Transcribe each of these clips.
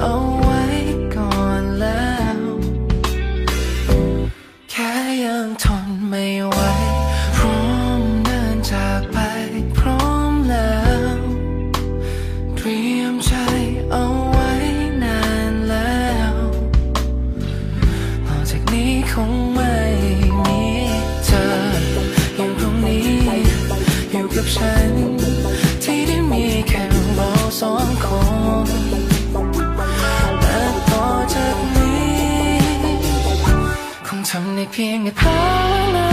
เอาไว้ก่อนแล้ว แค่ยังทนไม่ไหวพร้อมเดินจากไปพร้อมแล้วเตรียมใจเอาไว้นานแล้วหลังจากนี้คงไม่มีเธอยังพรงนี้อยู่กับฉัน ทำในเพียงแค่เพ้อ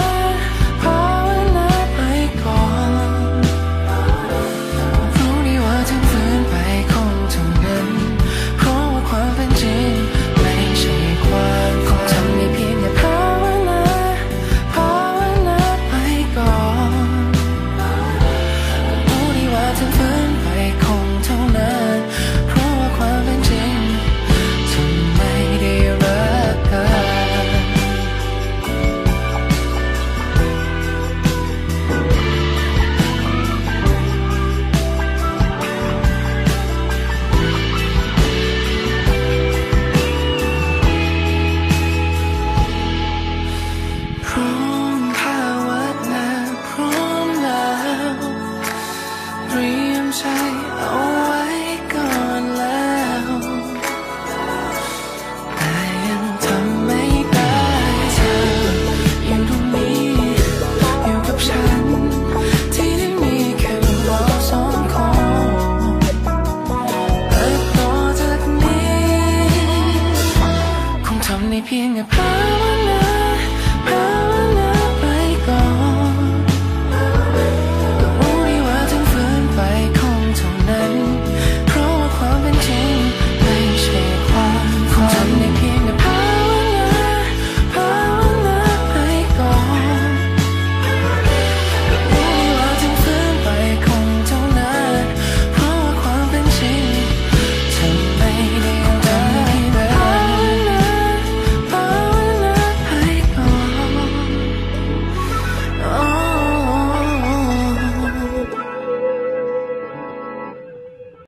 Sing about